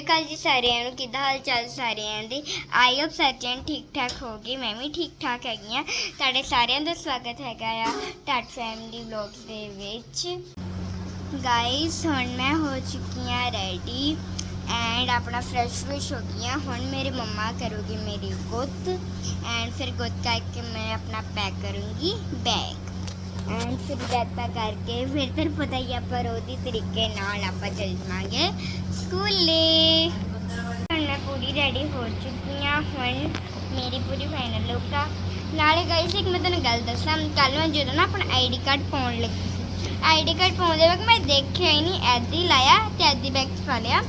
ਅਕਾਲ ਜੀ ਸਾਰਿਆਂ ਨੂੰ, ਕਿੱਦਾਂ ਹਾਲ ਚਾਲ ਸਾਰਿਆਂ ਦੇ? ਆਈ ਹੋਪ ਸਾਰਿਆਂ ਠੀਕ ਠਾਕ ਹੋਗੇ ਮੈਂ ਵੀ ਠੀਕ ਠਾਕ ਹੈਗੀ ਆ ਤੁਹਾਡੇ ਸਾਰਿਆਂ ਦਾ ਸਵਾਗਤ ਹੈਗਾ ਆ ਟਾਟ ਫੈਮਿਲੀ ਵਲੌਗਸ ਦੇ ਵਿੱਚ। ਗਾਇਸ ਹੁਣ ਮੈਂ ਹੋ ਚੁੱਕੀ ਆ ਰੈਡੀ ਐਂਡ ਆਪਣਾ ਫਰੈਸ਼ ਵਿਸ਼ ਹੋ ਗਈ ਆ ਹੁਣ ਮੇਰੇ ਮੰਮਾ ਕਰੂਗੀ ਮੇਰੀ ਗੁੱਤ ਐਂਡ ਫਿਰ ਗੁੱਤ ਕਰਕੇ ਮੈਂ ਆਪਣਾ ਪੈਕ ਕਰੂੰਗੀ ਬੈਗ ਐਂਡ ਫਿਰ ਜੱਤਾ ਕਰਕੇ ਫਿਰ ਤੈਨੂੰ ਪਤਾ ਹੀ ਆਪਾਂ ਰੋਦੀ ਤਰੀਕੇ ਨਾਲ ਆਪਾਂ ਚੱਲ ਜਾਵਾਂਗੇ ਸਕੂਲੇ। ਹੁਣ ਮੈਂ ਪੂਰੀ ਰੈਡੀ ਹੋ ਚੁੱਕੀ ਹਾਂ, ਹੁਣ ਮੇਰੀ ਪੂਰੀ ਫਾਈਨਲ ਲੁੱਕ ਆ। ਨਾਲੇ ਗਾਈਸ ਇੱਕ ਮੈਂ ਤੁਹਾਨੂੰ ਗੱਲ ਦੱਸਾਂ ਕੱਲ ਮੈਂ ਜਦੋਂ ਨਾ ਆਪਣਾ ਆਈਡੀ ਕਾਰਡ ਪਾਉਣ ਲੱਗੀ ਸੀ। ਆਈਡੀ ਕਾਰਡ ਪਾਉਂਦੇ ਵਕਤ ਮੈਂ ਦੇਖਿਆ ਹੀ ਨਹੀਂ, ਐਦੀ ਲਾਇਆ ਤੇ ਐਦੀ ਬੈਗ 'ਚ ਪਾ ਲਿਆ।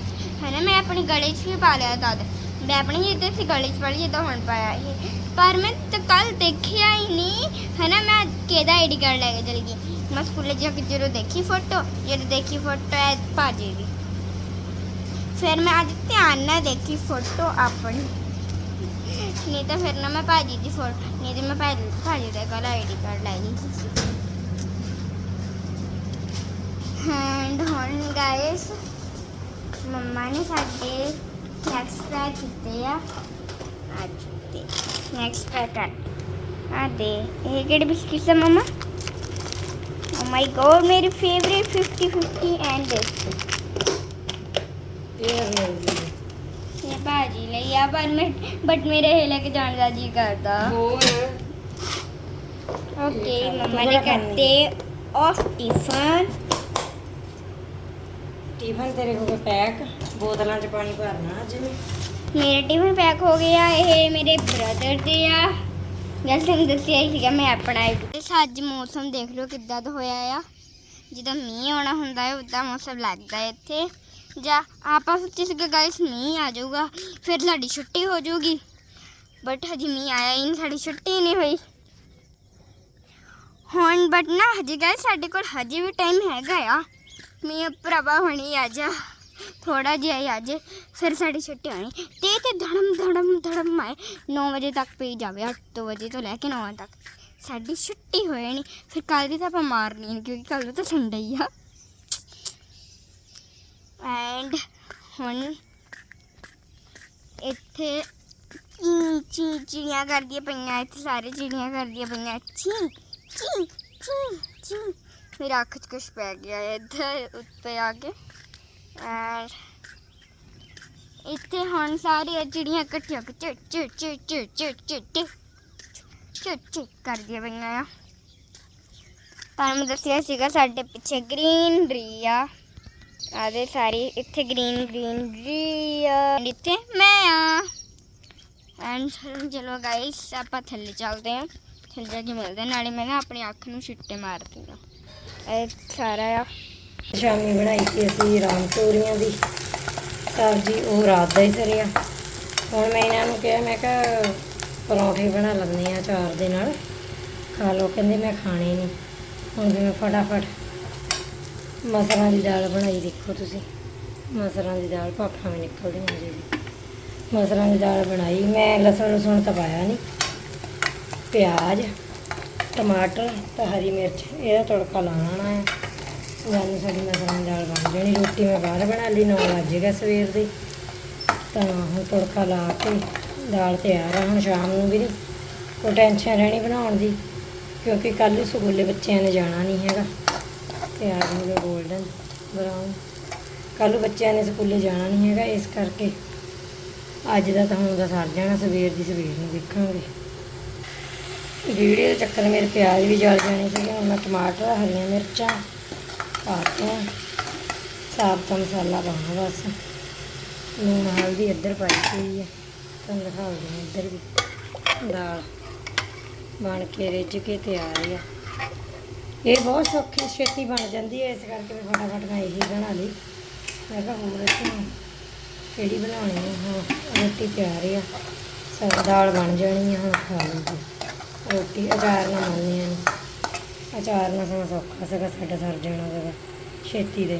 ਹਨਾ, ਮੈਂ ਆਪਣੇ ਗਲੇ 'ਚ ਵੀ ਪਾ ਲਿਆ ਤਦ ਮੈਂ ਆਪਣੀ ਹੀ ਤੇ ਗਲੇ 'ਚ ਪਾ ਲਈ, ਜਦੋਂ ਹੁਣ ਪਾਇਆ ਇਹ ਪਰ ਮੈਂ ਤਾਂ ਕੱਲ ਦੇਖਿਆ ਹੀ ਨਹੀਂ। ਹਨਾ, ਮੈਂ ਕਿਹਦਾ ਆਈਡੀ ਕਾਰਡ ਲੈ ਕੇ ਚਲ ਗਈ? ਮੈਂ ਸਕੂਲੇ ਜਾ ਕੇ ਜਦੋਂ ਦੇਖੀ ਫੋਟੋ ਜਦੋਂ ਦੇਖੀ ਫੋਟੋ ਐ ਭਾਜੀ ਦੀ। ਫਿਰ ਮੈਂ ਅੱਜ ਧਿਆਨ ਨਾਲ ਦੇਖੀ ਫੋਟੋ ਆਪਣੀ। ਨਹੀਂ ਤਾਂ ਫਿਰ ਨਾ ਮੈਂ ਭਾਜੀ ਦੀ ਫੋਟੋ, ਨਹੀਂ ਤਾਂ ਮੈਂ ਭਾਜੀ ਭਾਜੀ ਦਾ ਕੱਲ ਆਈਡੀ ਕਾਰਡ ਲੈ ਗਈ ਐਂਡ ਹੁਣ ਗਾਇਸ ਮੰਮਾ ਨੇ ਸਾਡੇ ਨੈਕਸਟ ਕੀਤੇ ਆ। ಅಜ್ಜಿ ನೆಕ್ಸ್ಟ್ ಪ್ಯಾಟರ್ನ್ ಅದೇ ಹೇಗೆ ಬಿಸ್ಕಿಟ್ಸ್ ಮಮ್ಮ ಮೈ ಗೋಡ್ ಮೇರಿ ಫೇವ್ರೇಟ್ ಫಿಫ್ಟಿ ಫಿಫ್ಟಿ ಆ್ಯಂಡ್ ये भाजी ले या पर मैं बट मेरे हेला के जाने का जी करता ओके मम्मा ने करते ऑफ टिफन टिफन तेरे को पैक बोतलों च पानी भरना अज ਮੇਰਾ ਟਿਫਨ ਪੈਕ ਹੋ ਗਿਆ ਇਹ ਮੇਰੇ ਬ੍ਰਦਰ ਦੇ ਆ। ਗੱਲ ਤੁਹਾਨੂੰ ਦੱਸਿਆ ਹੀ ਸੀਗਾ, ਮੈਂ ਆਪਣਾ ਇਸ ਅੱਜ ਮੌਸਮ ਦੇਖ ਲਓ ਕਿੱਦਾਂ ਦਾ ਹੋਇਆ ਆ। ਜਿੱਦਾਂ ਮੀਂਹ ਆਉਣਾ ਹੁੰਦਾ ਹੈ, ਉਦਾਂ ਮੌਸਮ ਲੱਗਦਾ ਹੈ ਇੱਥੇ। ਜਾਂ ਆਪਾਂ ਸੋਚੀ ਸੀਗਾ ਗਾਇਸ ਮੀਂਹ ਆ ਜਾਊਗਾ, ਫਿਰ ਸਾਡੀ ਛੁੱਟੀ ਹੋ ਜਾਊਗੀ। ਬਟ ਹਜੇ ਮੀਂਹ ਆਇਆ ਹੀ ਨਹੀਂ, ਸਾਡੀ ਛੁੱਟੀ ਨਹੀਂ ਹੋਈ। ਹੁਣ ਬਟ ਨਾ, ਹਜੇ ਗਾਇਸ ਸਾਡੇ ਕੋਲ ਹਜੇ ਵੀ ਟਾਈਮ ਹੈਗਾ ਆ। ਮੀਂਹ ਭਰਾਵਾ ਹੁਣੀ ਆ ਜਾ। ਥੋੜਾ ਜਿਹਾ ਹੀ ਅੱਜ ਫਿਰ ਸਾਡੀ ਛੁੱਟੀ ਹੋਣੀ। ਤੇ ਤੇ ਧੜਮ ਧੜਮ ਧੜਮ ਆਏ। 9 ਵਜੇ ਤੱਕ ਪਈ ਜਾਵੇ 8 ਵਜੇ ਤੋਂ ਲੈ ਕੇ 9 ਵਜੇ ਤੱਕ। ਸਾਡੀ ਛੁੱਟੀ ਹੋ ਜਾਣੀ ਫਿਰ ਕੱਲ ਦੀ ਤਾਂ ਆਪਾਂ ਮਾਰਨੀ ਨਹੀਂ ਕਿਉਂਕਿ ਕੱਲ ਨੂੰ ਤਾਂ ਠੰਡਾ ਹੀ ਆ। ਐਂਡ ਹੁਣ ਇੱਥੇ ਚੀ ਚੀ ਚਿੜੀਆਂ ਕਰਦੀਆਂ ਪਈਆਂ, ਇੱਥੇ ਸਾਰੇ ਚਿੜੀਆਂ ਕਰਦੀਆਂ ਪਈਆਂ। ਚੀ ਚੀ ਚੀ ਚੀ। ਮੇਰੀ ਅੱਖ 'ਚ ਕੁਛ ਪੈ ਗਿਆ ਇੱਧਰ, ਉੱਤੇ ਆ ਕੇ। ਐਂਡ ਇੱਥੇ ਹੁਣ ਸਾਰੀਆਂ ਚਿੜੀਆਂ ਇਕੱਠੀਆਂ ਹੋ ਕੇ ਚਿੜ ਚਿੜ ਚਿੜ ਚਿੜ ਚਿੜ ਚਿੜ ਚਿੜ ਚਿੜ ਕਰਦੀਆਂ ਪਈਆਂ ਆ। ਤੁਹਾਨੂੰ ਮੈਂ ਦੱਸਿਆ ਸੀਗਾ ਸਾਡੇ ਪਿੱਛੇ ਗ੍ਰੀਨਰੀ ਆ। ਆਦੇ ਸਾਰੀ, ਇੱਥੇ ਗ੍ਰੀਨ, ਗ੍ਰੀਨਰੀ ਆ। ਇੱਥੇ ਮੈਂ ਆ। ਐਂਡ ਚਲੋ ਗਾਇਸ ਆਪਾਂ ਥੱਲੇ ਚੱਲਦੇ ਹਾਂ ਥੱਲੇ ਜਾ ਕੇ ਮਿਲਦੇ ਨਾਲੇ ਮੈਂ ਨਾ ਆਪਣੀ ਅੱਖ ਨੂੰ ਛਿੱਟੇ ਮਾਰਦੀ ਹਾਂ ਇਹ ਸਾਰਾ ਆ। ਸ਼ਾਮੀ ਬਣਾਈ ਸੀ ਅਸੀਂ ਰਾਮ ਤੋਰੀਆਂ ਦੀ। ਸਬਜ਼ੀ ਉਹ ਰਾਤ ਦਾ ਹੀ ਸਰਿਆ। ਹੁਣ ਮੈਂ ਇਹਨਾਂ ਨੂੰ ਕਿਹਾ, ਮੈਂ ਕਿਹਾ, ਪਰੌਂਠੇ ਬਣਾ ਲੈਂਦੇ ਆ ਚਾਰ ਦੇ ਨਾਲ। ਖਾ ਲਓ, ਕਹਿੰਦੇ ਮੈਂ ਖਾਣੇ ਨਹੀਂ। ਹੁਣ ਵੀ ਮੈਂ ਫਟਾਫਟ ਮਸਰਾਂ ਦੀ ਦਾਲ ਬਣਾਈ ਦੇਖੋ ਤੁਸੀਂ। ਮਸਰਾਂ ਦੀ ਦਾਲ ਭਾਫਾਂ ਵੀ ਨਿਕਲਦੀਆਂ ਜੀ। ਮਸਰਾਂ ਦੀ ਦਾਲ ਬਣਾਈ, ਮੈਂ ਲਸਣ ਲਸਣ ਤਾਂ ਪਾਇਆ ਨਹੀਂ। ਪਿਆਜ਼, ਟਮਾਟਰ ਤੇ ਹਰੀ ਮਿਰਚ, ਇਹਦਾ ਤੜਕਾ ਲਾਉਣਾ ਹੈ। ਜਾਨੀ ਸਾਡੀ ਮਸਰਾਂ ਦਾਲ ਬਣ ਜਾਣੀ। ਰੋਟੀ ਮੈਂ ਬਾਹਰ ਬਣਾ ਲਈ 9 ਵਜੇਗਾ ਸਵੇਰ ਦੇ। ਤਾਂ ਹੁਣ ਤੜਕਾ ਲਾ ਕੇ ਦਾਲ ਤਿਆਰ ਆ, ਹੁਣ ਸ਼ਾਮ ਨੂੰ ਵੀ ਨਹੀਂ। ਕੋਈ ਟੈਨਸ਼ਨ ਰਹਿਣੀ ਬਣਾਉਣ ਦੀ, ਕਿਉਂਕਿ ਕੱਲ੍ਹ ਨੂੰ ਸਕੂਲੇ ਬੱਚਿਆਂ ਨੇ ਜਾਣਾ ਨਹੀਂ ਹੈਗਾ। ਤਿਆਰ ਹੋ ਗਏ 골ਡਨ ਬਰਾਊਨ ਕੱਲ੍ਹ ਨੂੰ ਬੱਚਿਆਂ ਨੇ ਸਕੂਲੇ ਜਾਣਾ ਨਹੀਂ ਹੈਗਾ, ਇਸ ਕਰਕੇ ਅੱਜ ਦਾ ਤਾਂ ਹੁਣ ਦਾ ਸਰ ਜਾਣਾ, ਸਵੇਰ ਦੀ ਸਵੇਰ ਨੂੰ ਦੇਖਾਂਗੇ। ਵੀਡੀਓ ਦੇ ਚੱਕਰ ਮੇਰੇ ਪਿਆਜ਼ ਵੀ ਜਲ ਜਾਣੇ ਸੀਗੇ, ਹੁਣ ਮੈਂ ਟਮਾਟਰ, ਹਰੀਆਂ ਮਿਰਚਾਂ ਪਾਤੀਆਂ ਸਾਬਤ ਮਸਾਲਾ ਪਾਉਣਾ ਬਸ। ਲੂਣ, ਹਲਦੀ ਇੱਧਰ ਪਾਈ ਹੋਈ ਹੈ ਤੁਹਾਨੂੰ ਦਿਖਾ ਦਿੰਦੀ ਇੱਧਰ ਵੀ। ਦਾਲ ਬਣ ਕੇ ਰਿੱਝ ਕੇ ਤਿਆਰ ਹੈ ਇਹ ਬਹੁਤ ਸੌਖੀ ਛੇਤੀ ਬਣ ਜਾਂਦੀ ਹੈ ਇਸ ਕਰਕੇ ਮੈਂ ਫਟਾਫਟ ਮੈਂ ਇਹੀ ਬਣਾ ਲਈ। ਮੈਂ ਕਿਹਾ ਹੁਣ ਅਸੀਂ ਕਿਹੜੀ ਬਣਾਉਣੀ ਹੈ ਹਾਂ, ਰੋਟੀ ਤਿਆਰ ਆ। ਸਭ ਦਾਲ ਬਣ ਜਾਣੀ ਹੈ ਹੁਣ ਖਾ ਲੂਗੀ ਰੋਟੀ ਅਚਾਰ ਨਾਲ ਮੰਨਨੀ ਆ। ਅਚਾਰ ਨਾਲ ਸਮਾਂ ਸੌਖਾ ਸੀਗਾ, ਸਾਡਾ ਸਰ ਜਾਣਾ ਸੀਗਾ ਛੇਤੀ ਦੇ।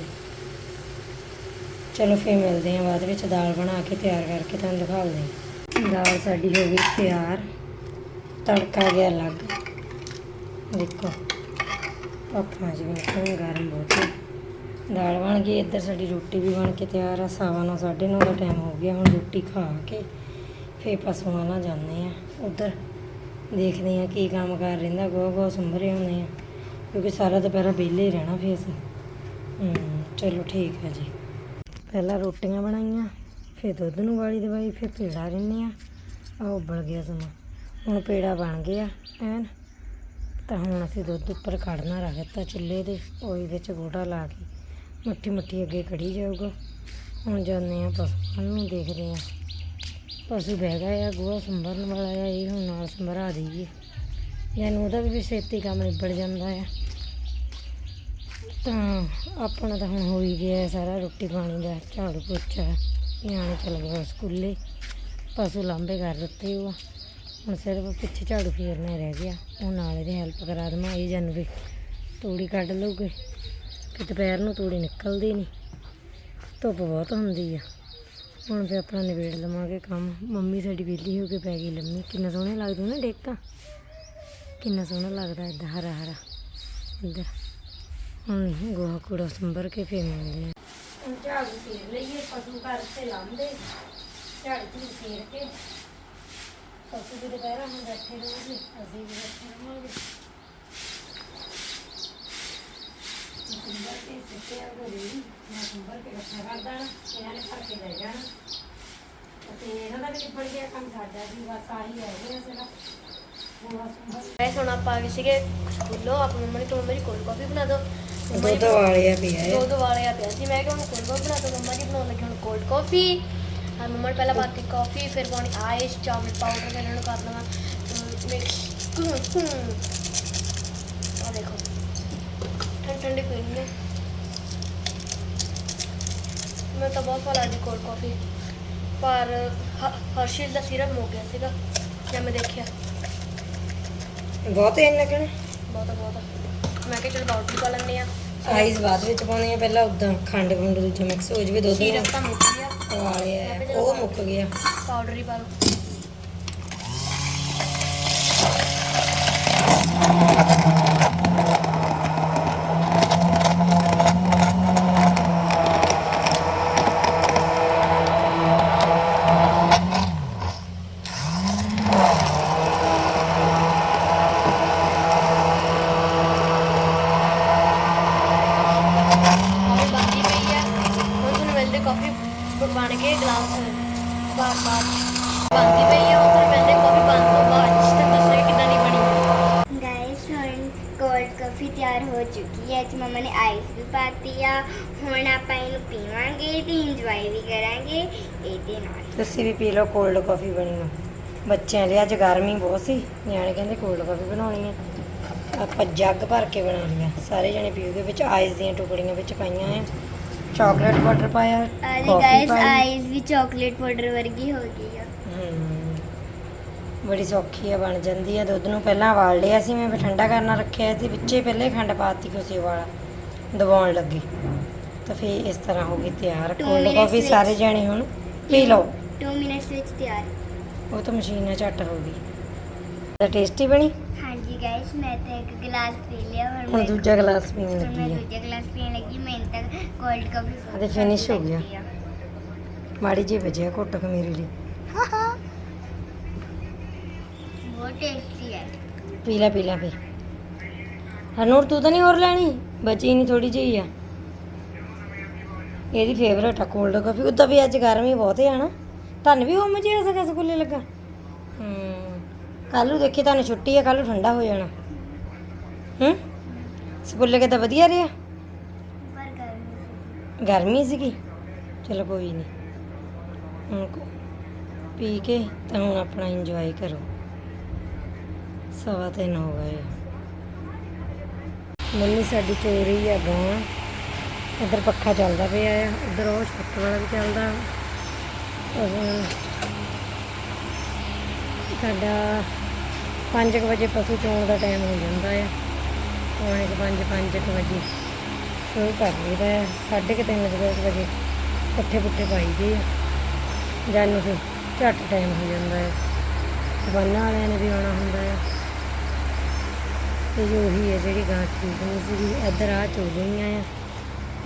ਚਲੋ ਫੇਰ ਮਿਲਦੇ ਹਾਂ ਬਾਅਦ ਵਿੱਚ, ਦਾਲ ਬਣਾ ਕੇ ਤਿਆਰ ਕਰਕੇ ਤੁਹਾਨੂੰ ਦਿਖਾਉਂਦੇ ਹਾਂ। ਦਾਲ ਸਾਡੀ ਹੋ ਗਈ ਤਿਆਰ, ਤੜਕਾ ਗਿਆ ਲੱਗ ਦੇਖੋ, ਪਾਪਾ ਜੀ ਬਿਲਕੁਲ ਗਰਮ ਬਹੁਤ ਹੈ। ਦਾਲ ਬਣ ਗਈ, ਇੱਧਰ ਸਾਡੀ ਰੋਟੀ ਵੀ ਬਣ ਕੇ ਤਿਆਰ ਆ, ਸਵਾ ਨੌ, ਸਾਢੇ ਨੌ ਦਾ ਟਾਈਮ ਹੋ ਗਿਆ, ਹੁਣ ਰੋਟੀ ਖਾ ਕੇ ਫੇਰ ਪਸ਼ੂਆਂ ਨਾਲ ਜਾਂਦੇ ਆ ਉੱਧਰ ਦੇਖਦੇ ਹਾਂ ਕੀ ਕੰਮ ਕਰ ਰਹਿੰਦਾ ਗੋ ਗੋ ਸੰਭਰੇ ਹੁੰਦੇ ਆ ਕਿਉਂਕਿ ਸਾਰਾ ਦੁਪਹਿਰਾ ਵਿਹਲੇ ਹੀ ਰਹਿਣਾ ਫੇਰ ਅਸੀਂ। ਹੂੰ ਚਲੋ ਠੀਕ ਹੈ ਜੀ। ਪਹਿਲਾਂ ਰੋਟੀਆਂ ਬਣਾਈਆਂ, ਫਿਰ ਦੁੱਧ ਨੂੰ ਵਾਲੀ ਦਵਾਈ, ਫਿਰ ਪੇੜਾ ਰਿੰਨੇ ਆ ਆ ਉਬਲ ਗਿਆ ਸਮਾਂ। ਹੁਣ ਪੇੜਾ ਬਣ ਗਿਆ ਐਨ ਤਾਂ ਹੁਣ ਅਸੀਂ ਦੁੱਧ ਉੱਪਰ ਕੱਢਣਾ ਰੱਖ ਦਿੱਤਾ ਚੁੱਲ੍ਹੇ ਤੇ, ਉਹਦੇ ਵਿੱਚ ਗੋੜਾ ਲਾ ਕੇ। ਮੁੱਠੀ ਮੁੱਠੀ ਅੱਗੇ ਕੜੀ ਜਾਊਗਾ। ਹੁਣ ਜਾਂਦੇ ਆ ਪਸੂ ਨੂੰ ਦੇਖਦੇ ਆ ਪਸ਼ੂ ਬਹਿ ਗਿਆ ਆ, ਗੋਹਾ ਸੰਭਰਨ ਵਾਲਾ ਆ, ਇਹ ਹੁਣ ਨਾਲ ਸੰਭਰਾ ਦੇਈਏ। ਜਾਨੂੰ ਉਹਦਾ ਵੀ ਛੇਤੀ ਕੰਮ ਨਿਬੜ ਜਾਂਦਾ ਆ। ਤਾਂ ਆਪਣਾ ਤਾਂ ਹੁਣ ਹੋ ਹੀ ਗਿਆ ਸਾਰਾ ਰੋਟੀ ਪਾਣੀ ਦਾ, ਝਾੜੂ ਪੋਚਾ, ਨਿਆਣੇ ਚਲ ਗਏ ਸਕੂਲੇ। ਪਸ਼ੂ ਲਾਂਬੇ ਕਰ ਦਿੱਤੇ ਉਹ। ਹੁਣ ਸਿਰਫ ਪਿੱਛੇ ਝਾੜੂ ਫੇਰਨਾ ਰਹਿ ਗਿਆ। ਉਹ ਨਾਲ ਇਹਦੀ ਹੈਲਪ ਕਰਾ ਦੇਵਾਂ, ਇਹ ਜਨ ਵੀ ਤੂੜੀ ਕੱਢ ਲਊਗੇ। ਕਿ ਦੁਪਹਿਰ ਨੂੰ ਤੂੜੀ ਨਿਕਲਦੀ ਨਹੀਂ ਧੁੱਪ ਬਹੁਤ ਹੁੰਦੀ ਆ। ਹੁਣ ਫਿਰ ਆਪਣਾ ਨਿਬੇੜ ਲਵਾਂਗੇ ਕੰਮ। ਮੰਮੀ ਸਾਡੀ ਵਿਹਲੀ ਹੋ ਕੇ ਪੈ ਗਈ ਲੰਮੀ। ਕਿੰਨਾ ਸੋਹਣੇ ਲੱਗਦੇ ਨਾ ਡੇਕਾਂ ਕਿੰਨਾ ਸੋਹਣਾ ਲੱਗਦਾ ਏਦਾਂ ਹਰਾ ਹਰਾ। ਇੱਧਰ। ਹੁਣ ਗੋਹਾ ਕੂੜਾ ਸੰਭਰ ਕੇ ਫੇਰ ਮਿਲਦੇ ਆ। ਹੁਣ ਝਾੜੂ ਫੇਰ ਲਈਏ, ਪਸ਼ੂ ਘਰ ਤੇ ਲਾਂਦੇ ਝਾੜੂ ਝੂੜ ਫੇਰ ਕੇ। ਪਸ਼ੂ ਵੀ ਦੁਪਹਿਰਾਂ ਹੁਣ ਬੈਠੇ ਰਹੋਗੇ, ਅਸੀਂ ਵੀ ਬੈਠੇ ਰਹਾਂਗੇ। ਸੰਭਰ ਕੇ ਸਿੱਟੇ ਆ ਗੋਲੀ ਮੈਂ ਸੰਭਰ ਕੇ ਇਕੱਠਾ ਕਰ ਦੇਣਾ ਇਹਨਾਂ ਨੇ ਭਰ ਕੇ ਲੈ ਜਾਣਾ ਅਤੇ ਇਹਨਾਂ ਦਾ ਵੀ ਨਿਬੜ ਗਿਆ ਕੰਮ ਸਾਡਾ ਵੀ ਬਸ ਆਹੀ ਰਹਿ ਗਿਆ ਸਿਰਫ ਗੋਹਾ ਸੰਭਰ ਗਾਇਸ ਹੁਣ ਆਪਾਂ ਆ ਗਏ ਸੀਗੇ ਸਕੂਲੋਂ ਆਪ ਮੰਮਾ ਨੇ ਕਿਹਾ ਮੇਰੀ ਕੋਲਡ ਕਾਫੀ ਬਣਾ ਦਿਓ। ਦੁੱਧ ਵਾਲਿਆ ਪਿਆ ਵਾਲਿਆ ਪਿਆ ਸੀ। ਮੈਂ ਕਿਹਾ ਹੁਣ ਕੋਲਡ ਕਾਫੀ ਬਣਾ ਦਿਓ। ਮੰਮਾ ਜੀ ਬਣਾਉਣ ਲੱਗੇ ਹੁਣ ਕੋਲਡ ਕਾਫੀ ਹਾਂ ਮੰਮਾ ਨੇ ਪਹਿਲਾਂ ਪਾਤੀ ਕਾਫੀ ਫਿਰ ਪਾਉਣੀ ਆਇਸ ਚਾਕਲੇਟ ਪਾਊਡਰ ਇਹਨਾਂ ਨੂੰ ਕਰ ਮਿਕਸ ਆ ਦੇਖੋ। ਪੀਣੀ ਹੈ। ਮੈਂ ਤਾਂ ਬਹੁਤ ਵਾਲਾ ਦੀ ਕੋਲਡ ਕਾਫੀ ਪਰ ਹਰਸ਼ੀਲ ਦਾ ਸਿਰਪ ਮੁੱਕ ਗਿਆ ਸੀਗਾ ਜਦ ਮੈਂ ਦੇਖਿਆ। ਬਹੁਤ ਇੰਨਾ ਕਿਹੜਾ? ਬਹੁਤ ਬਹੁਤ ਮੈਂ ਕਿਹਾ ਚਲ ਪਾਊਡਰ ਪਾ ਲੈਂਦੇ ਆ ਆਈਸ ਬਾਅਦ ਵਿੱਚ ਪਾਉਣੀ ਆ ਪਹਿਲਾਂ ਉਦਾਂ ਖੰਡ ਖੁੰਡ ਦੂਜਾ ਮਿਕਸ ਹੋ ਜਵੇ ਦੁੱਧ ਸੀਰਪ ਤਾਂ ਮੁੱਕ ਗਿਆ। ਵਾਲੇ ਆ ਉਹ ਮੁੱਕ ਗਿਆ। ਪਾਊਡਰ ਹੀ ਪਾ ਲਓ ਕਾਫੀ ਬਾਕੀ ਪਈ ਹੈ ਹੁਣ ਤੁਹਾਨੂੰ ਮਿਲਦੇ ਕਾਫੀ ਬਣ ਕੇ ਗਲਾਸ ਬਾਰ ਬਾਰ ਬਾਕੀ ਪਈ ਹੈ ਹੁਣ ਤੁਹਾਨੂੰ ਮਿਲਦੇ ਕਾਫੀ ਬਣ ਤੋਂ ਬਾਅਦ ਜਿਸ ਤੱਕ ਦੱਸੋ ਕਿੰਨਾ ਨਹੀਂ ਬਣੀ ਗਾਇਸ ਹੁਣ ਕੋਲਡ ਕਾਫੀ ਤਿਆਰ ਹੋ ਚੁੱਕੀ ਹੈ ਤੇ ਮਮਾ ਨੇ ਆਈਸ ਵੀ ਪਾਤੀ ਆ ਹੁਣ ਆਪਾਂ ਇਹਨੂੰ ਪੀਵਾਂਗੇ ਤੇ ਇੰਜੋਏ ਵੀ ਕਰਾਂਗੇ ਇਹਦੇ ਨਾਲ ਤੁਸੀਂ ਵੀ ਪੀ ਲਓ ਕੋਲਡ ਕਾਫੀ ਬਣੀ ਆ। ਬੱਚਿਆਂ ਲਈ ਅੱਜ ਗਰਮੀ ਬਹੁਤ ਸੀ ਨਿਆਣੇ ਕਹਿੰਦੇ ਕੋਲਡ ਕਾਫੀ ਬਣਾਉਣੀ ਆ। ਆਪਾਂ ਜੱਗ ਭਰ ਕੇ ਬਣਾ ਲਿਆ ਸਾਰੇ ਜਣੇ ਪੀਓਗੇ ਵਿੱਚ ਆਈਸ ਦੀਆਂ ਟੁਕੜੀਆਂ ਵਿੱਚ ਪਾਈਆਂ ਆ। ਚਾਕਲੇਟ ਵਾਟਰ ਪਾਇਆ ਅਰੇ ਗਾਇਸ ਪਾਈ। ਆਈਸ ਵੀ ਚਾਕਲੇਟ ਪਾਊਡਰ ਵਰਗੀ ਹੋ ਗਈ ਆ। ਹਮ, ਬੜੀ ਸੌਖੀ ਆ ਬਣ ਜਾਂਦੀ ਆ। ਦੁੱਧ ਨੂੰ ਪਹਿਲਾਂ ਉਬਾਲ ਲਿਆ ਸੀ ਮੈਂ ਫਿਰ ਠੰਡਾ ਕਰਨਾ ਰੱਖਿਆ ਸੀ। ਵਿੱਚੇ ਪਹਿਲੇ ਖੰਡ ਪਾਤੀ ਕੁਸੀ ਵਾਲਾ ਦਬਾਉਣ ਲੱਗੀ। ਤਾਂ ਫਿਰ ਇਸ ਤਰ੍ਹਾਂ ਹੋ ਗਈ ਤਿਆਰ। Two ਕੋਲਡ minutes ਕਾਫੀ ਵਿੱਚ। ਸਾਰੇ ਜਣੇ ਹੁਣ ਪੀ ਲਓ। 2 ਮਿੰਟਸ ਵਿੱਚ ਤਿਆਰ। ਉਹ ਤਾਂ ਮਸ਼ੀਨ ਨਾਲ ਝੱਟ ਹੋ ਗਈ। ਤਾਂ ਟੇਸਟੀ ਬਣੀ? ਹਾਂਜੀ ਗਾਇਸ ਮੈਂ ਤਾਂ ਇੱਕ ਗਲਾਸ ਪੀ ਲਿਆ ਹੁਣ ਹੁਣ ਮੈਂ ਦੂਜਾ ਗਲਾਸ ਪੀਣ ਹੁਣ ਮੈਂ ਲੱਗੀ ਦੂਜਾ ਗਲਾਸ ਪੀਣ ਲੱਗੀ ਮੈਂ ਤੱਕ ਕੋਲਡ ਕਾਫੀ ਅਤੇ finish ਹੋ ਗਿਆ। ਮਾੜੀ ਜਿਹੀ ਵਜਿਆ ਘੁੱਟ ਕੇ ਮੇਰੇ ਲਈ। ਬਹੁਤ ਟੇਸਟੀ ਹੈ ਪੀ ਲੈ ਪੀ ਲੈ ਫੇ ਹਰਨੂਰ ਤੂੰ ਤਾਂ ਨਹੀਂ ਹੋਰ ਲੈਣੀ? ਬਚੀ ਨਹੀਂ ਥੋੜੀ ਜਿਹੀ ਆ। ਇਹਦੀ ਫੇਵਰੇਟ ਆ ਕੋਲਡ ਕਾਫੀ ਉਦਾਂ ਵੀ ਅੱਜ ਗਰਮੀ ਬਹੁਤ ਹੈ ਨਾ ਤੁਹਾਨੂੰ ਵੀ ਹੋਮ ਜਿਹਾ ਸਗਾ ਸਕੂਲੇ ਲੱਗਾ? ਹੂੰ ਕੱਲ ਨੂੰ ਦੇਖੀ ਤੁਹਾਨੂੰ ਛੁੱਟੀ ਹੈ ਕੱਲ ਨੂੰ ਠੰਡਾ ਹੋ ਜਾਣਾ। ਹੂੰ? ਸਕੂਲੇ ਕਿੱਦਾਂ ਵਧੀਆ ਰਿਹਾ? ਗਰਮੀ ਸੀਗੀ। ਚਲੋ ਕੋਈ ਨਹੀਂ ਹੁਣ ਪੀ ਕੇ ਤਾਂ ਹੁਣ ਆਪਣਾ ਇੰਜੋਏ ਕਰੋ। ਸਵਾ ਤਿੰਨ ਹੋ ਗਏ। ਮੰਮੀ ਸਾਡੀ ਚੋ ਰਹੀ ਆ ਗਾਂ। ਇੱਧਰ ਪੱਖਾ ਚੱਲਦਾ ਪਿਆ ਆ ਉਧਰ ਉਹ ਛੱਤ ਵਾਲਾ ਵੀ ਚੱਲਦਾ। ਉਹ, ਸਾਡਾ 5 ਵਜੇ ਪਸ਼ੂ ਚੋਣ ਦਾ ਟਾਈਮ ਹੋ ਜਾਂਦਾ ਆ। ਪੌਣੇ ਕੁ ਪੰਜ 5 ਵਜੇ ਸ਼ੁਰੂ ਕਰ ਲਈਦਾ ਹੈ ਸਾਢੇ ਕੁ ਤਿੰਨ ਵਜੇ ਵਜੇ ਪੱਠੇ ਪੁੱਠੇ ਪਾਈ ਦੇ ਆ ਜਾਨੂੰ ਫਿਰ ਝੱਟ ਟਾਈਮ ਹੋ ਜਾਂਦਾ ਹੈ ਦੁਕਾਨਾਂ ਵਾਲਿਆਂ ਨੇ ਵੀ ਆਉਣਾ ਹੁੰਦਾ ਹੈ ਤੇ ਉਹੀ ਹੈ ਜਿਹੜੀ ਗਾਂ ਠੀਕ ਨਹੀਂ ਸੀਗੀ। ਇੱਧਰ ਆ ਚੋ ਗਈਆਂ ਆ।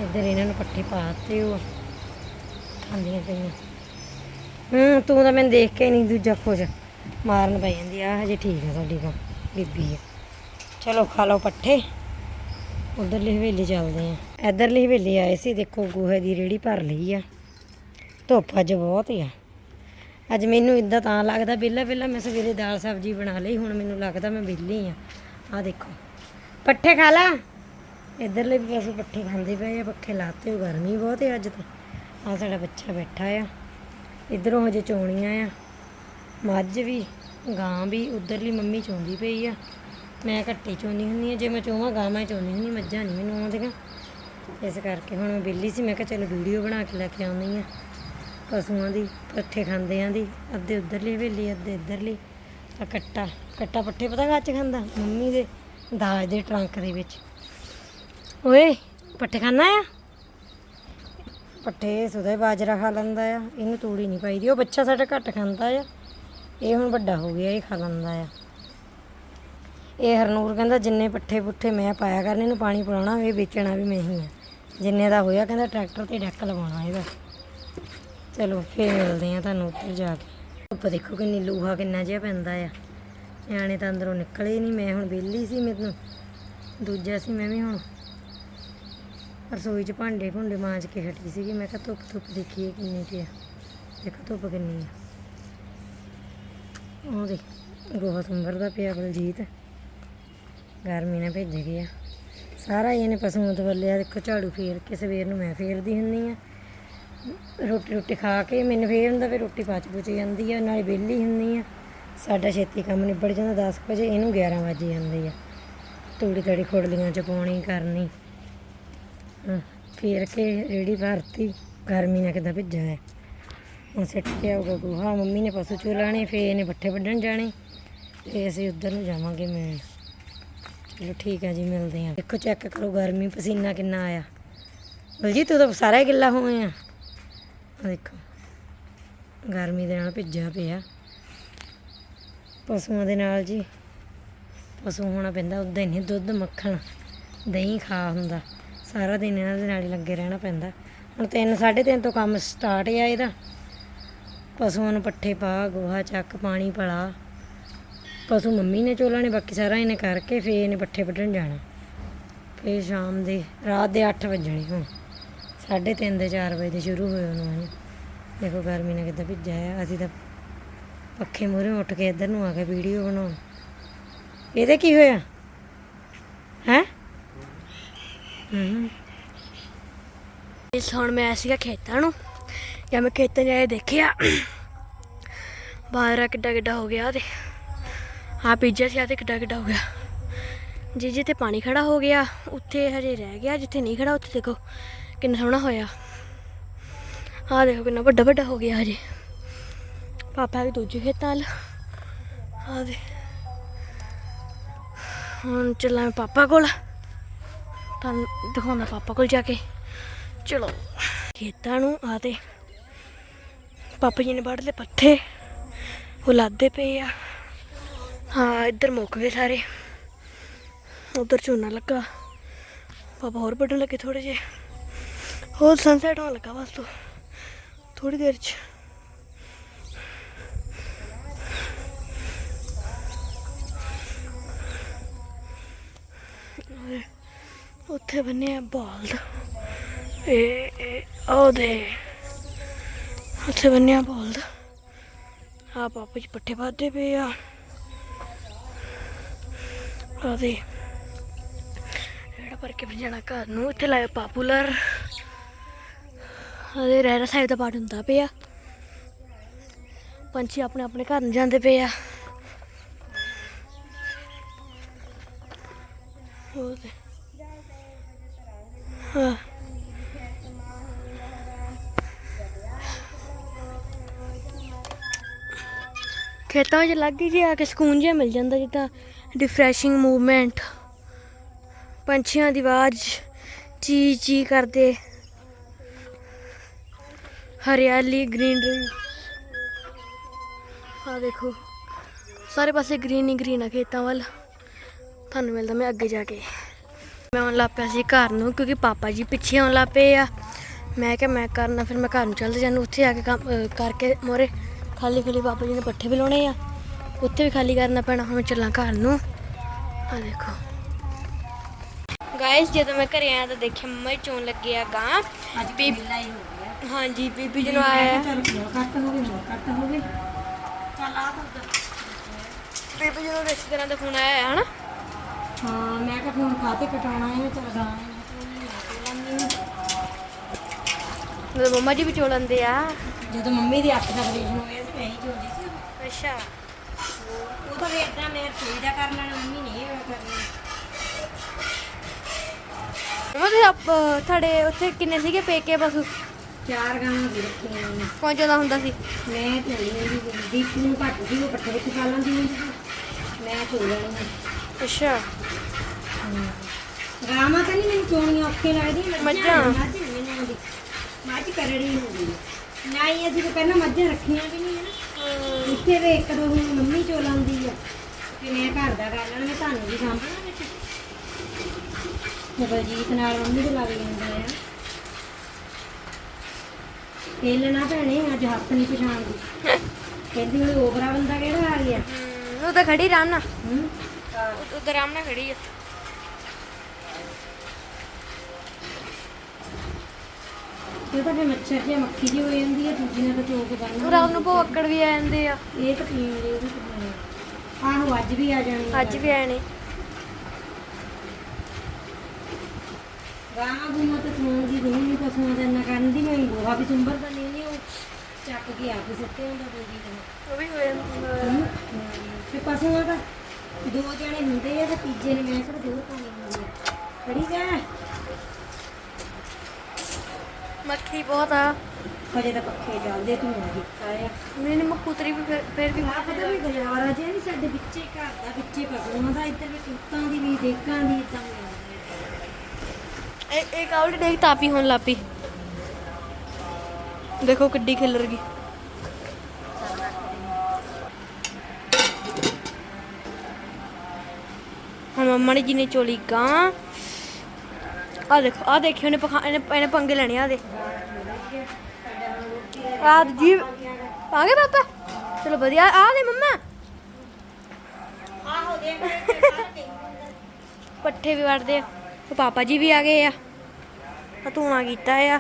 ਇੱਧਰ ਇਹਨਾਂ ਨੂੰ ਪੱਠੇ ਪਾਤੇ ਉਹ। ਖਾਂਦੀਆਂ ਪਈਆਂ। ਹੂੰ, ਤੂੰ ਤਾਂ ਮੈਨੂੰ ਦੇਖ ਕੇ ਨਹੀਂ ਦੂਜਾ ਕੁਝ ਮਾਰਨ ਪੈ ਜਾਂਦੀ ਆ ਹਜੇ ਠੀਕ ਆ ਸਾਡੀ ਤਾਂ ਬੀਬੀ ਆ। ਚਲੋ ਖਾ ਲਓ ਪੱਠੇ। ਉਧਰਲੀ ਹਵੇਲੀ ਚੱਲਦੇ ਆ। ਇਧਰਲੀ ਹਵੇਲੀ ਆਏ ਸੀ, ਦੇਖੋ ਗੋਹੇ ਦੀ ਰੇੜੀ ਭਰ ਲਈ ਆ। ਧੁੱਪ ਅੱਜ ਬਹੁਤ ਆ। ਅੱਜ ਮੈਨੂੰ ਇਦਾਂ ਤਾਂ ਲੱਗਦਾ, ਵਿਹਲਾ ਵਿਹਲਾ ਮੈਂ ਸਵੇਰੇ ਦਾਲ ਸਬਜ਼ੀ ਬਣਾ ਲਈ, ਹੁਣ ਮੈਨੂੰ ਲੱਗਦਾ ਮੈਂ ਵਿਹਲੀ ਆ। ਆ ਦੇਖੋ। ਪੱਠੇ ਖਾ ਲਾ। ਇਧਰਲੇ ਵੀ ਪਸ਼ੂ ਪੱਠੇ ਖਾਂਦੇ ਪਏ ਆ, ਪੱਖੇ ਲਾਤੇ ਹੋ ਗਰਮੀ ਬਹੁਤ ਹੈ ਅੱਜ ਤਾਂ। ਆ ਸਾਡਾ ਬੱਚਾ ਬੈਠਾ ਆ। ਇਧਰੋਂ ਹਜੇ ਚੋਣੀਆਂ ਆ। ਮੱਝ ਵੀ, ਗਾਂ ਵੀ, ਉਧਰਲੀ ਮੰਮੀ ਚੋਂਦੀ ਪਈ ਆ। ਮੈਂ ਘੱਟੀ ਚੋਂਦੀ ਹੁੰਦੀ ਆ। ਜੇ ਮੈਂ ਚੋਵਾਂ ਗਾਂ, ਮੈਂ ਚੋਂਦੀ ਹੁੰਦੀ ਮੱਝਾਂ ਨਹੀਂ ਮੈਨੂੰ ਆਉਂਦੀਆਂ। ਇਸ ਕਰਕੇ ਹੁਣ ਮੈਂ ਬਿੱਲੀ ਸੀ। ਮੈਂ ਕਿਹਾ ਚਲੋ ਵੀਡੀਓ ਬਣਾ ਕੇ ਲੈ ਕੇ ਆਉਂਦੀ ਆ। ਪਸ਼ੂਆਂ ਦੀ, ਪੱਠੇ ਖਾਂਦੇ ਆਂ ਦੀ, ਅੱਧੇ ਉਧਰਲੀ ਹਵੇਲੀ, ਅੱਧੇ ਇੱਧਰਲੀ। ਆ ਕੱਟਾ ਕੱਟਾ ਪੱਠੇ ਪਤਾ ਗੱਚ ਖਾਂਦਾ? ਮੰਮੀ ਦੇ ਦਾਜ ਦੇ ਟਰੰਕ ਦੇ ਵਿੱਚ। ਓਏ ਪੱਠੇ ਖਾਣਾ ਆ? ਪੱਠੇ ਸੁਦੇ ਬਾਜਰਾ ਖਾ ਲੈਂਦਾ ਆ, ਇਹਨੂੰ ਤੂੜੀ ਨਹੀਂ ਪਾਈਦੀ, ਉਹ ਬੱਚਾ ਸਾਡਾ ਘੱਟ ਖਾਂਦਾ ਆ। ਇਹ ਹੁਣ ਵੱਡਾ ਹੋ ਗਿਆ, ਇਹ ਖਾ ਲੈਂਦਾ ਆ। ਇਹ ਹਰਨੂਰ ਕਹਿੰਦਾ, ਜਿੰਨੇ ਪੱਠੇ ਪੁੱਠੇ ਮੈਂ ਪਾਇਆ ਕਰਨ, ਇਹਨੂੰ ਪਾਣੀ ਪਿਲਾਉਣਾ ਇਹ ਵੇਚਣਾ ਵੀ ਮੈਂ ਹੀ ਆ। ਜਿੰਨੇ ਦਾ ਹੋਇਆ, ਕਹਿੰਦਾ ਟਰੈਕਟਰ ਤੇ ਡੈਕ ਲਵਾਉਣਾ ਇਹਦਾ। ਚਲੋ, ਫੇਰ ਮਿਲਦੇ ਆ ਤੁਹਾਨੂੰ ਉੱਧਰ ਜਾ ਕੇ। ਧੁੱਪ ਦੇਖੋ ਕਿੰਨੀ ਲੂਹਾ ਕਿੰਨਾ ਜਿਹਾ ਪੈਂਦਾ ਆ। ਨਿਆਣੇ ਤਾਂ ਅੰਦਰੋਂ ਨਿਕਲੇ ਨਹੀਂ, ਮੈਂ ਹੁਣ ਵਿਹਲੀ ਸੀ ਮੈਨੂੰ। ਦੂਜਾ ਸੀ ਮੈਂ ਵੀ ਹੁਣ ਰਸੋਈ 'ਚ ਭਾਂਡੇ ਭੁੰਡੇ ਮਾਂਜ ਕੇ ਹਟੀ ਸੀਗੀ। ਮੈਂ ਕਿਹਾ ਧੁੱਪ ਧੁੱਪ ਦੇਖੀਏ ਕਿੰਨੀ ਕੁ ਆ। ਦੇਖੋ ਧੁੱਪ ਕਿੰਨੀ ਆ। ਉਹ ਦੇਖ, ਗੋਹਾ ਸੰਭਰਦਾ ਪਿਆ ਬਲਜੀਤ। ਗਰਮੀ ਨੇ ਭੇਜ ਗਿਆ। ਸਾਰਾ ਹੀ ਇਹਨੇ ਪਸ਼ੂਆਂ ਤੋਂ ਵੱਲਿਆ। ਦੇਖੋ ਝਾੜੂ ਫੇਰ ਕੇ ਸਵੇਰ ਨੂੰ ਮੈਂ ਫੇਰਦੀ ਹੁੰਦੀ ਆ। ਰੋਟੀ ਰੋਟੀ ਖਾ ਕੇ ਮੈਨੂੰ ਫੇਰ ਹੁੰਦਾ ਫਿਰ ਰੋਟੀ ਪਾਚ ਪੁਚ ਜਾਂਦੀ ਆ। ਨਾਲੇ ਵਿਹਲੀ ਹੁੰਦੀ ਆ। ਸਾਡਾ ਛੇਤੀ ਕੰਮ ਨਿਬੜ ਜਾਂਦਾ। 10 ਵਜੇ ਇਹਨੂੰ 11 ਵਜੇ ਜਾਂਦੀ ਆ। ਤੂੜੀ ਤੜੀ ਖੋੜਲੀਆਂ ਚ ਪਾਉਣੀ, ਕਰਨੀ। ਫੇਰ ਕੇ ਰੇੜੀ ਭਰਤੀ, ਗਰਮੀ ਨਾਲ ਕਿੱਦਾਂ ਭਿੱਜਾ ਹੈ ਹੁਣ ਸਿੱਟ ਕੇ ਆਊਗਾ ਗੋਹਾ ਮੰਮੀ ਨੇ ਪਸ਼ੂ ਚੋਲਾਣੇ ਫੇਰ ਇਹਨੇ ਪੱਠੇ ਵੱਢਣ ਜਾਣੇ। ਤੇ ਅਸੀਂ ਉੱਧਰ ਨੂੰ ਜਾਵਾਂਗੇ ਮੈਂ। ਚਲੋ ਠੀਕ ਹੈ ਜੀ, ਮਿਲਦੇ ਆਂ। ਦੇਖੋ ਚੈੱਕ ਕਰੋ ਗਰਮੀ, ਪਸੀਨਾ ਕਿੰਨਾ ਆਇਆ। ਬਲਜੀਤ ਤੂੰ ਤਾਂ ਸਾਰਾ ਹੀ ਗਿੱਲਾ ਹੋਇਆ। ਆ ਦੇਖੋ, ਗਰਮੀ ਦੇ ਨਾਲ ਭਿੱਜਿਆ ਪਿਆ। ਪਸ਼ੂਆਂ ਦੇ ਨਾਲ ਜੀ। ਪਸ਼ੂ ਹੋਣਾ ਪੈਂਦਾ, ਉਦਾਂ ਹੀ ਨਹੀਂ ਦੁੱਧ, ਮੱਖਣ, ਦਹੀਂ ਖਾ ਹੁੰਦਾ। ਸਾਰਾ ਦਿਨ ਇਹਨਾਂ ਦੇ ਨਾਲ ਹੀ ਲੱਗੇ ਰਹਿਣਾ ਪੈਂਦਾ। ਹੁਣ 3 3:30 ਤੋਂ ਕੰਮ ਸਟਾਰਟ ਆ ਇਹਦਾ। ਪਸ਼ੂਆਂ ਨੂੰ ਪੱਠੇ ਪਾ, ਗੋਹਾ ਚੱਕ, ਪਾਣੀ ਪਲਾ। ਪਸ਼ੂ ਮੰਮੀ ਨੇ ਚੋਲਾ ਨੇ, ਬਾਕੀ ਸਾਰਾ ਇਹਨੇ ਕਰਕੇ ਫੇਰ ਇਹਨੇ ਪੱਠੇ ਵੱਢਣ ਜਾਣਾ। ਫੇਰ ਸ਼ਾਮ ਦੇ, ਰਾਤ ਦੇ 8 ਵਜਣੇ ਹੁਣ। 3:30 ਦੇ 4 ਵਜੇ ਦੇ ਸ਼ੁਰੂ ਹੋਏ ਉਹਨੂੰ ਇਹਨੇ ਦੇਖੋ ਗਰਮੀ ਨੇ ਕਿੱਦਾਂ ਭਿੱਜਿਆ ਆ। ਅਸੀਂ ਤਾਂ ਪੱਖੇ ਮੂਹਰੇ ਉੱਠ ਕੇ ਇੱਧਰ ਨੂੰ ਆ ਕੇ ਵੀਡੀਓ ਬਣਾਉਣ। ਇਹਦੇ ਕੀ ਹੋਇਆ ਹੈ ਹੂੰ। ਇਸ ਹੁਣ ਮੈਂ ਸੀਗਾ ਖੇਤਾਂ ਨੂੰ, ਜਾਂ ਮੈਂ ਖੇਤਾਂ 'ਚ ਦੇਖਿਆ। ਬਾਹਰ ਕਿੱਡਾ ਕਿੱਡਾ ਹੋ ਗਿਆ ਤੇ। ਆ ਪੀਜਾ ਸੀ, ਆ ਤੇ ਕਿੱਡਾ ਕਿੱਡਾ ਹੋ ਗਿਆ। ਜੀ ਜਿੱਥੇ ਪਾਣੀ ਖੜਾ ਹੋ ਗਿਆ, ਉੱਥੇ ਹਜੇ ਰਹਿ ਗਿਆ, ਜਿੱਥੇ ਨਹੀਂ ਖੜਾ ਉੱਥੇ ਦੇਖੋ ਕਿੰਨਾ ਸੋਹਣਾ ਹੋਇਆ। ਆ ਦੇਖੋ ਕਿੰਨਾ ਵੱਡਾ ਵੱਡਾ ਹੋ ਗਿਆ ਹਜੇ। ਪਾਪਾ ਵੀ ਦੂਜੇ ਖੇਤਾਂ ਵੱਲ। ਆ ਦੇ। ਹੁਣ ਚੱਲਾਂ ਮੈਂ ਪਾਪਾ ਕੋਲ। ਤੁਹਾਨੂੰ ਦਿਖਾਉਂਦਾ ਪਾਪਾ ਕੋਲ ਜਾ ਕੇ। ਚਲੋ, ਖੇਤਾਂ ਨੂੰ ਆ ਤੇ ਪਾਪਾ ਜੀ ਨੇ ਵੱਢ ਲਏ ਪੱਠੇ, ਉਹ ਲਾਦੇ ਪਏ ਆ। ਹਾਂ, ਇੱਧਰ ਮੁੱਕ ਗਏ ਸਾਰੇ। ਉਧਰ ਝੋਨਾ ਲੱਗਾ। ਪਾਪਾ ਹੋਰ ਵੱਢਣ ਲੱਗੇ ਥੋੜੇ ਜੇ ਹੋਰ ਸਨਸੈਟ ਹੋਣ ਲੱਗਾ ਬਸ ਤੋਂ ਥੋੜੀ ਦੇਰ ਚ। ਉੱਥੇ ਬੰਨਿਆ ਬਾਲਦ ਇਹ ਇਹ ਉਹਦੇ ਉੱਥੇ ਬੰਨਿਆ ਬਾਲਦ ਆ ਪਾਪਾ ਜੀ ਪੱਠੇ ਪਾਦੇ ਪਏ ਆ। ਆਦੇ ਜਿਹੜਾ ਪਰ ਕੇ ਜਾਣਾ ਘਰ ਨੂੰ। ਇੱਥੇ ਲਾਇਆ ਪਾਪੂਲਰ। ਆਦੇ ਰਹਿਰਾ ਸਾਹਿਬ ਦਾ ਪਾਠ ਹੁੰਦਾ ਪਿਆ। ਪੰਛੀ ਆਪਣੇ ਆਪਣੇ ਘਰ ਨੂੰ ਜਾਂਦੇ ਪਏ ਆ। ਉਹਦੇ ਖੇਤਾਂ ਵਿੱਚ ਲੱਗ ਗਈ ਜੀ, ਆ ਕੇ ਸਕੂਨ ਜਿਹਾ ਮਿਲ ਜਾਂਦਾ ਜਿੱਦਾਂ ਰਿਫਰੈਸ਼ਿੰਗ ਮੂਵਮੈਂਟ ਪੰਛੀਆਂ ਦੀ ਆਵਾਜ਼ ਚੀ ਚੀ ਕਰਦੇ। ਹਰਿਆਲੀ ਗ੍ਰੀਨਰੀ ਆ ਦੇਖੋ, ਸਾਰੇ ਪਾਸੇ ਗ੍ਰੀਨ ਹੀ ਗ੍ਰੀਨ ਆ ਖੇਤਾਂ ਵੱਲ। ਤੁਹਾਨੂੰ ਮਿਲਦਾ ਮੈਂ ਅੱਗੇ ਜਾ ਕੇ। ਮੈਂ ਆਉਣ ਲੱਗ ਪਿਆ ਸੀ ਘਰ ਨੂੰ ਕਿਉਂਕਿ ਪਾਪਾ ਜੀ ਪਿੱਛੇ ਆਉਣ ਲੱਗ ਪਏ ਆ। ਮੈਂ ਕਿਹਾ ਮੈਂ ਕਰਨਾ ਫਿਰ ਮੈਂ ਘਰ ਨੂੰ ਚੱਲਦੇ ਜਾਨੂੰ ਉੱਥੇ ਆ ਕੇ ਕੰਮ ਕਰਕੇ ਮੋਰੇ ਖਾਲੀ ਖਾਲੀ ਪਾਪਾ ਜੀ ਨੇ ਪੱਠੇ ਵੀ ਲਾਉਣੇ ਆ। ਉੱਥੇ ਵੀ ਖਾਲੀ ਕਰਨਾ ਪੈਣਾ ਹੁਣ ਚੱਲਾਂ ਘਰ ਨੂੰ। ਆ ਦੇਖੋ। ਗਾਇਸ ਜਦੋਂ ਮੈਂ ਘਰੇ ਆਇਆ ਤਾਂ ਦੇਖਿਆ ਮੰਮਾ ਹੀ ਚੋਣ ਲੱਗੇ ਆ ਗਾਂ। ਹਾਂਜੀ ਬੀਬੀ ਜੀ ਨੂੰ ਆਇਆ। ਚਲ ਕੱਟ ਹੋ ਹੋਰ ਕੱਟ ਹੋ ਗਏ। ਚੱਲ ਆ ਤਾਂ ਬੀਬੀ ਜੀ ਨੂੰ ਰਿਸ਼ਤੇਦਾਰਾਂ ਦਾ ਫੋਨ ਆਇਆ ਹੈ ਹਨਾ? ਹਾਂ ਮੈਂ ਕਿਹਾ ਫੋਨ ਕਾਤੇ ਕਟਾਉਣਾ ਹੈ ਚਲ ਗਾਂ ਜਦੋਂ ਮੰਮਾ ਜੀ ਵੀ ਚੋਲੰਦੇ ਆ। ਜਦੋਂ ਮੰਮੀ ਦੀ ਅੱਖ ਦਾ ਆਪਰੇਸ਼ਨ ਹੋਇਆ ਸੀ ਮੈਂ ਹੀ ਸੀ। ਅੱਛਾ। ਉਹ ਤਾਂ ਵੇਖਦਾ ਮੈਂ ਰਸੋਈ ਦਾ ਮੰਮੀ ਨੇ ਇਹ ਕਰਨਾ। ਮੰਮਾ ਤੁਸੀਂ ਆਪ ਤੁਹਾਡੇ ਉੱਥੇ ਕਿੰਨੇ ਸੀਗੇ ਪੇਕੇ ਪਸ਼ੂ ਚਾਰ ਗਾਵਾਂ ਦੀ ਰੱਖੀਆਂ ਨੇ ਕੌਣ ਚੋਂਦਾ ਹੁੰਦਾ ਸੀ। ਮੈਂ ਚੋਲੀ ਸੀ ਦੀਪ ਨੂੰ ਘੱਟ ਸੀ ਉਹ ਪੱਠੇ ਵਿੱਚ ਪਾ ਲੈਂਦੀ ਹੁੰਦੀ ਸੀ। ਮੈਂ ਅੱਛਾ। ਗਾਵਾਂ ਤਾਂ ਨਹੀਂ ਮੈਨੂੰ ਚੋਣੀਆਂ ਔਖੇ ਲੱਗਦੀਆਂ ਮੱਝਾਂ। ਮੱਝ ਨੀ ਮੈਨੂੰ ਆਉਂਦੀ ਮੱਝ ਕਰੜੀ ਹੁੰਦੀ। ਹੈ ਨਾ ਹੀ ਅਸੀਂ ਤਾਂ ਪਹਿਲਾਂ ਮੱਝਾਂ ਰੱਖੀਆਂ ਵੀ ਨਹੀਂ ਹੈ ਨਾ। ਇੱਥੇ ਵੇ ਇੱਕ ਦੋ ਹੁਣ ਮੰਮੀ ਚੋ ਲਾਉਂਦੀ ਆ। ਤੇ ਮੈਂ ਘਰ ਦਾ ਕਰ ਲੈਣਾ ਮੈਂ ਤੁਹਾਨੂੰ ਵੀ ਸਾਂਭਣਾ ਵਿੱਚ। ਤੇ ਬਲਜੀਤ ਨਾਲ ਮੰਮੀ ਦੇ ਲੱਗ ਜਾਂਦਾ ਆ। ਤੇਲ ਨਾ ਭੈਣੇ ਅੱਜ ਹੱਥ ਨਹੀਂ ਪਛਾਣਦੀ। ਕਹਿੰਦੀ ਉਹ ਓਬਰਾ ਬੰਦਾ ਕਿਹੜਾ ਆ? ਗਿਆ ਉਹ ਤਾਂ ਖੜੀ ਰਾਮ ਹੂੰ ਰਾਮ ਨਾਲ ਖੜੀ ਆ। ਇਹ ਤਾਂ ਮੱਛਰ ਜਿਹਾ ਮੱਖੀ ਜਿਹੀ ਹੋ ਜਾਂਦੀ ਹੈ ਦੂਜੀ ਨਾਲ ਤਾਂ ਚੋਕ ਉਹ ਬੰਨ੍ਹਣਾ ਰਾਮ ਨੂੰ ਭੋਕੜ ਵੀ ਆ ਜਾਂਦੇ ਆ। ਇਹ ਤਾਂ ਪੀਣ ਦੇ ਉਹਦੇ ਤੋਂ ਆਹੋ ਅੱਜ ਵੀ ਆ ਜਾਣੀ ਆ। ਅੱਜ ਵੀ ਆਏ ਨੇ ਗਾਂ ਬੂਮਾ ਤੇ ਸੌਣ ਦੀ ਰੂਹ ਨਹੀਂ ਪਸੰਦ ਇੰਨਾ ਕਰਨ ਦੀ ਮੈਂ ਗੋਹਾ ਵੀ ਸੁੰਬਰ ਦਾ ਨਹੀਂ ਉਹ ਚੱਕ ਕੇ ਆ ਕੇ ਸੁੱਤੇ ਹੁੰਦਾ ਦੂਜੀ ਦਿਨ ਉਹ ਵੀ ਹੋਏ ਤੇ ਪਸ਼ੂਆਂ ਦਾ ਦੋ ਜਣੇ ਹੁੰਦੇ ਆ ਤੇ ਤੀਜੇ ਨੇ ਮੈਂ ਕਿਹੜਾ ਦੂਰ ਪਾਣੀ ਹੁੰਦੀ। ਆ ਖੜੀ ਜਾ। ਮੱਖੀ ਬਹੁਤ ਆ। ਹਜੇ ਤਾਂ ਪੱਖੇ ਚੱਲਦੇ ਤੂੰ ਆ ਦਿੱਤਾ ਆ। ਮੈਨੂੰ ਮਕੂਤਰੀ ਵੀ ਫਿਰ ਫਿਰ ਵੀ ਆ ਪਤਾ ਵੀ ਗੁਜ਼ਾਰਾ ਜੇ ਨਹੀਂ ਸਾਡੇ ਵਿੱਚੇ ਘਰ ਦਾ ਵਿੱਚੇ ਪਸ਼ੂਆਂ ਦਾ ਇੱਧਰ ਵੀ ਕੁੱਤਾਂ ਦੀ ਵੀ ਦੇਖਾਂ ਦੀ ਇਦਾਂ ਇਹ ਇਹ ਕਾਉਲ ਦੇਖ ਤਾਪੀ ਹੋਣ ਲੱਪੀ ਦੇਖੋ ਕਿੱਡੀ ਖਿਲਰ ਗਈ। ਮੰਮਾ ਨੇ ਜਿਹਨੇ ਚੋਲੀ ਗਾਂ। ਆ ਦੇਖੋ ਆ ਦੇਖਿਓ ਨੇ ਪਖਾ, ਇਹਨੇ ਪੰਗੇ ਲੈਣੇ ਆ ਦੇ ਆ ਜੀ ਆ ਗਏ ਪਾਪਾ। ਚਲੋ ਵਧੀਆ ਆ ਦੇ ਮੰਮਾ। ਆਹੋ ਦੇਖ ਪੱਠੇ ਵੀ ਵੜਦੇ ਆ। ਉਹ ਪਾਪਾ ਜੀ ਵੀ ਆ ਗਏ ਆ। ਆ ਧੂਣਾ ਕੀਤਾ ਆ।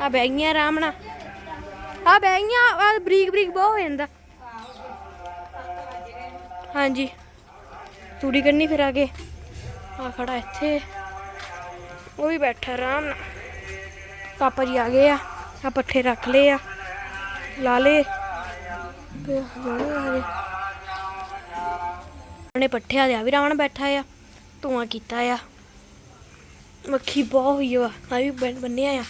ਆ ਗਈਆਂ ਆਰਾਮ ਨਾਲ। ਆ ਬਹਿ ਗਈਆਂ ਬਰੀਕ ਬਰੀਕ ਬਹੁਤ ਹੋ ਜਾਂਦਾ। ਹਾਂਜੀ। ਤੂੜੀ ਕਰਨੀ ਫਿਰ ਆ ਕੇ ਆ ਖੜਾ ਇੱਥੇ। ਉਹ ਵੀ ਬੈਠਾ ਆਰਾਮ ਨਾਲ। ਪਾਪਾ ਜੀ ਆ ਗਏ ਆ। ਆ ਪੱਠੇ ਰੱਖ ਲਏ ਆ। ਲਾ ਲਏ। ਤੇ ਜਾਣੇ ਆ ਰਹੇ ਉਹਨੇ ਪੱਠਿਆਂ ਦੇ ਵੀ ਰਾਵਣ ਬੈਠਾ ਆ। ਧੂਆਂ ਕੀਤਾ ਆ। ਮੱਖੀ ਬਹੁਤ ਹੋਈ ਆ। ਆ ਵੀ ਬੰਨਿਆ ਆ।